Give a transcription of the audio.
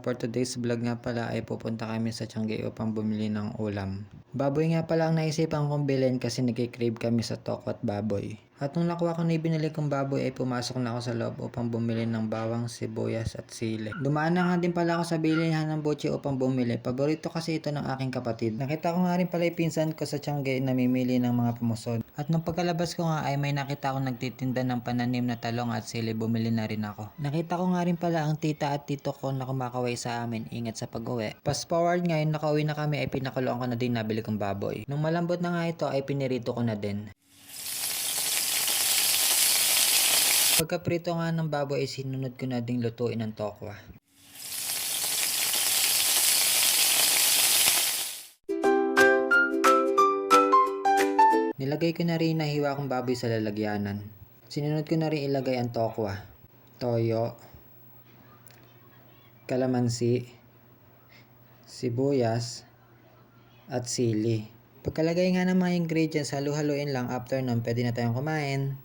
for today's vlog nga pala ay pupunta kami sa Tiangge upang bumili ng ulam. Baboy nga pala ang naisipan kong bilhin kasi nagkikrave kami sa toko at baboy. At nung nakuha ko na yung binili kong baboy ay pumasok na ako sa loob upang bumili ng bawang, sibuyas at sili. Dumaan na nga din pala ako sa bilihan ng butchi upang bumili. Paborito kasi ito ng aking kapatid. Nakita ko nga rin pala yung ko sa na namimili ng mga pumusod. At nung pagkalabas ko nga ay may nakita akong nagtitinda ng pananim na talong at sili. Bumili na rin ako. Nakita ko nga rin pala ang tita at tito ko na kumakaway sa amin. Ingat sa pag-uwi. Fast forward ngayon, nakauwi na kami ay pinakuloan ko na din nabili kong baboy. Nung malambot na nga ito ay pinirito ko na din. Pagkaprito nga ng baboy ay sinunod ko na ding lutuin ng tokwa. Nilagay ko na rin na hiwa kong baboy sa lalagyanan. Sinunod ko na rin ilagay ang tokwa, toyo, kalamansi, sibuyas, at sili. Pagkalagay nga ng mga ingredients, halu-haluin lang after nun pwede na tayong kumain.